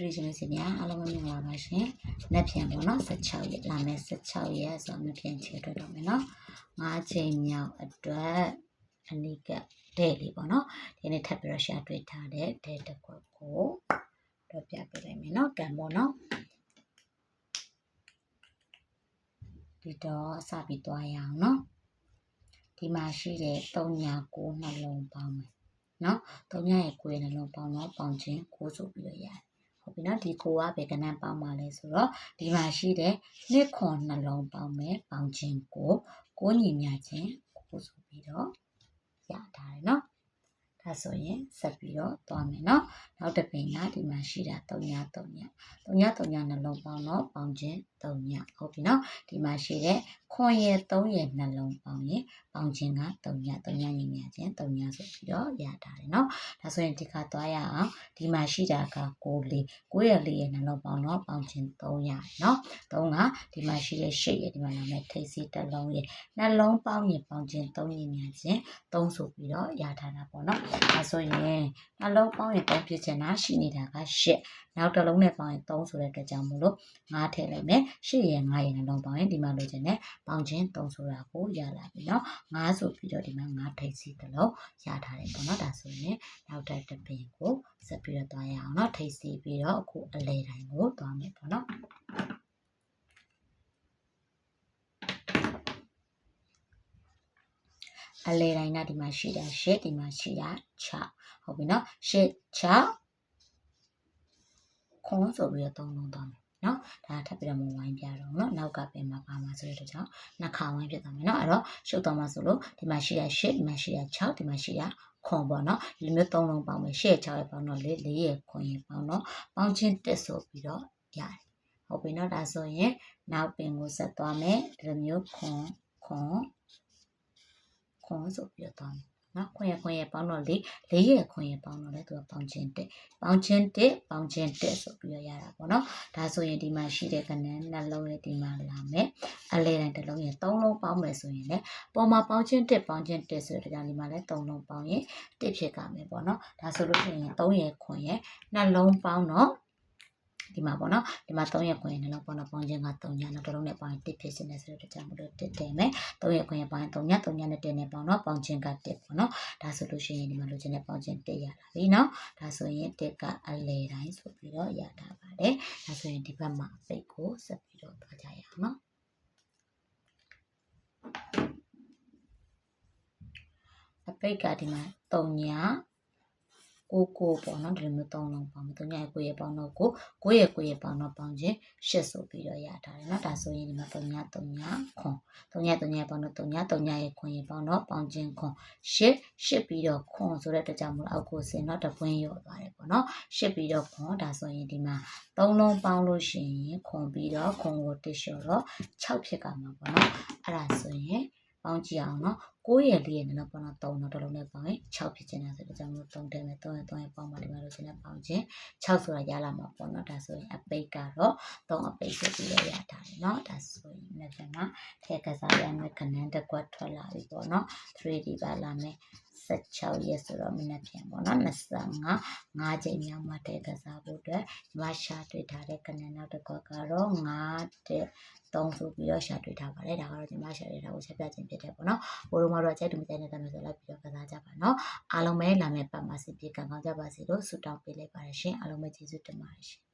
တွေ့ရှင်စီများအားလုံးပဲမင်္ဂလာပါရှင်။လက်ပြန်ပေါ့နော်16ရက်လာမယ်16ရက်ဆိုတော့မပြန်ချေတွေ့တော့မယ်နော်။၅ချိန်မြောက်အတွက်အနိကဒဲလေးပေါ့နော်။ဒီနေ့ထပ်ပြီးတော့ရှာတွေ့ထားတဲ့ဒဲတစ်ခွက်ကိုတော့ပြပေးလိုက်မယ်နော်။ကံပေါ့နော်။ဒီတော့အစပြီးသွားရအောင်နော်။ဒီမှာရှိတဲ့3ညာ9နှလုံးပေါင်းမယ်နော်။3ညာရဲ့9နှလုံးပေါင်းတော့ပေါင်းချင်း9ဆိုပြီးတော့ရတယ်။ ဟုတ်ပြီနော်ဒီကိုကဘယ်ကနန်းပေါင်းပါလဲဆိုတော့ဒီမှာရှိတဲ့နှစ်ခွန်နှလုံးပေါင်းမယ်ပေါင်းခြင်းကိုကိုညီမြချင်းကိုဆိုပြီးတော့ရထားတယ်နော် ဒါဆိုရင်ဆက်ပြီးတော့သွားမယ်နော်နောက်တစ်ပင်ကဒီမှာရှိတာ3ည3ည3ည3ညနှလုံးပေါင်းတော့ပေါင်းခြင်း3ညဟုတ်ပြီနော်ဒီမှာရှိတဲ့ခွန်ရဲ့3ရဲ့နှလုံးပေါင်းရင်ပေါင်းခြင်းက3ည3ညညီမြချင်း3ညဆိုပြီးတော့ရထားတယ်နော်ဒါဆိုရင်ဒီခါသွားရအောင်ဒီမှာရှိတာက6လေး9ရဲ့4ရဲ့နှလုံးပေါင်းတော့ပေါင်းခြင်း3ရတယ်နော်3ကဒီမှာရှိတဲ့8ရဲ့ဒီမှာနာမည်ထိပ်စီတစ်လုံးရဲ့နှလုံးပေါင်းရင်ပေါင်းခြင်း3ညီမြချင်း3ဆိုပြီးတော့ရထားတာပေါ့နော်ဒါဆိုရင်နှလုံးပေါင်းရင်3ဖြစ်ချင်တာရှိနေတာက8နောက်တစ်လုံးနဲ့ပေါင်းရင်3ဆိုတဲ့အတွက်ကြောင့်မို့လို့9ထည့်လိုက်မယ်8ရဲ့9ရဲ့နှလုံးပေါင်းရင်ဒီမှာလိုချင်တဲ့ပေါင်းခြင်း3ဆိုတာကိုရလာပြီเนาะ9ဆိုပြီးတော့ဒီမှာ9ထိပ်စီတစ်လုံးရထားတယ်ပေါ့နော်ဒါဆိုရင်နောက်တစ်တစ်ပင်ကိုဆက်ပြီးတော့သွားရအောင်เนาะထိပ်စီပြီးတော့အခုအလဲတိုင်းကိုသွားမယ်ပေါ့နော် အလဲတိုင်းကဒီမှာရှိတာရှစ်ဒီမှာရှိတာ6ဟုတ်ပြီနော်ရှစ်6ခွန်ဆိုပြီးတော့သုံးလုံးသွားမယ်နော်ဒါထပ်ပြီးတော့မဝိုင်းပြတော့နော်နောက်ကပင်မှာပါမှာဆိုတဲ့ကြောင့်နှစ်ခါဝိုင်းဖြစ်သွားမယ်နော်အဲ့တော့ရှုပ်သွားမှာဆိုလို့ဒီမှာရှိတာရှစ်ဒီမှာရှိတာ6ဒီမှာရှိတာခွန်ပေါ့နော်ဒီလိုမျိုးသုံးလုံးပေါင်းမယ်ရှစ်6ရဲ့ပေါင်းတော့၄၄ရဲ့ခွန်ရဲ့ပေါင်းတော့ပေါင်းချင်းတက်ဆိုပြီးတော့ရတယ်ဟုတ်ပြီနော်ဒါဆိုရင်နောက်ပင်ကိုဆက်သွားမယ်ဒီလိုမျိုးခွန်ခွန် ခွန်ဆိုပြီးတော့သွားမယ်နော်ခွင်ရခွင်ရပေါင်းတော့လေးလေးရခွင်ရပေါင်းတော့လေသူကပေါင်းချင်းတက်ပေါင်းချင်းတက်ပေါင်းချင်းတက်ဆိုပြီးတော့ရတာပေါ့နော်ဒါဆိုရင်ဒီမှာရှိတဲ့ကနန်းနှလုံးရဲ့ဒီမှာလာမယ်အလဲတိုင်းတစ်လုံးရဲ့သုံးလုံးပေါင်းမယ်ဆိုရင်လည်းပေါ်မှာပေါင်းချင်းတက်ပေါင်းချင်းတက်ဆိုတဲ့ကြောင့်ဒီမှာလည်းသုံးလုံးပေါင်းရင်တက်ဖြစ်ကမယ်ပေါ့နော်ဒါဆိုလို့ရှိရင်သုံးရခွင်ရနှလုံးပေါင်းတော့ ဒီမှာပေါ့နော်ဒီမှာ3ရက်ခွင်နှလုံးပေါင်းတော့ပေါင်းခြင်းက3ညနောက်တစ်လုံးနဲ့ပေါင်း1ဖြစ်စနေဆိုတဲ့ကြောင့်မလို့1တယ်မယ်3ရက်ခွင်ပေါင်း3ည3ညနဲ့1နဲ့ပေါင်းတော့ပေါင်းခြင်းက1ပေါ့နော်ဒါဆိုလို့ရှိရင်ဒီမှာလိုချင်တဲ့ပေါင်းခြင်း1ရလာပြီနော်ဒါဆိုရင်1ကအလဲတိုင်းဆိုပြီးတော့ရတာပါတယ်ဒါဆိုရင်ဒီဘက်မှာအပိတ်ကိုဆက်ပြီးတော့သွားကြရအောင်နော်အပိတ်ကဒီမှာ3ည ကိုကိုပေါ့နော်ဒီလိုမျိုးသုံးလုံးပေါင်းသုံးညရဲ့ကိုရဲ့ပေါင်းတော့ကိုကိုရဲ့ကိုရဲ့ပေါင်းတော့ပေါင်းခြင်းရှစ်ဆိုပြီးတော့ရထားတယ်နော်ဒါဆိုရင်ဒီမှာသုံးညသုံးညခွန်သုံးညသုံးညပေါင်းတော့သုံးညသုံးညရဲ့ခွန်ရဲ့ပေါင်းတော့ပေါင်းခြင်းခွန်ရှစ်ရှစ်ပြီးတော့ခွန်ဆိုတဲ့အတွက်ကြောင့်မို့အောက်ကိုစင်တော့တပွင့်ရော့သွားတယ်ပေါ့နော်ရှစ်ပြီးတော့ခွန်ဒါဆိုရင်ဒီမှာသုံးလုံးပေါင်းလို့ရှိရင်ခွန်ပြီးတော့ခွန်ကိုတစ်လျှော်တော့6ဖြစ်ကမှာပေါ့နော်အဲ့ဒါဆိုရင် ပေါင်းကြည့်အောင်နော်9ရဲ့4ရဲ့နည်းတော့ပေါင်းတော့3တော့တစ်လုံးနဲ့ပေါင်းရင်6ဖြစ်ချင်တာဆိုတော့ကျွန်တော်တို့3တယ်မယ်3ရဲ့3ရဲ့ပေါင်းပါဒီမှာလို့ရှင်နဲ့ပေါင်းခြင်း6ဆိုတာရလာမှာပေါ့နော်ဒါဆိုရင်အပိတ်ကတော့3အပိတ်ဖြစ်ပြီးရရတာလေနော်ဒါဆိုရင်လည်းကျွန်တော်ထဲကစားရမယ်ခဏန်းတစ်ကွက်ထွက်လာပြီပေါ့နော် 3D ပါလာမယ် 16ရက်ဆိုတော့မနေ့ပြန်ပေါ့နော်25 5ချိန်မြောက်မှတဲကစားဖို့အတွက်ညီမရှာတွေ့ထားတဲ့ကနန်းနောက်တစ်ခွက်ကတော့5တဲ့3ဆိုပြီးတော့ရှာတွေ့ထားပါတယ်ဒါကတော့ညီမရှာတွေ့ထားကိုဆက်ပြခြင်းဖြစ်တယ်ပေါ့နော်ဘိုးတို့မတို့ကြိုက်တူမကြိုက်နေတဲ့ဆိုလိုက်ပြီးတော့ကစားကြပါနော်အားလုံးပဲလာမယ့်ပတ်မှာစီပြေကံကောင်းကြပါစေလို့ဆုတောင်းပေးလိုက်ပါတယ်ရှင်အားလုံးပဲကျေးဇူးတင်ပါတယ်ရှင်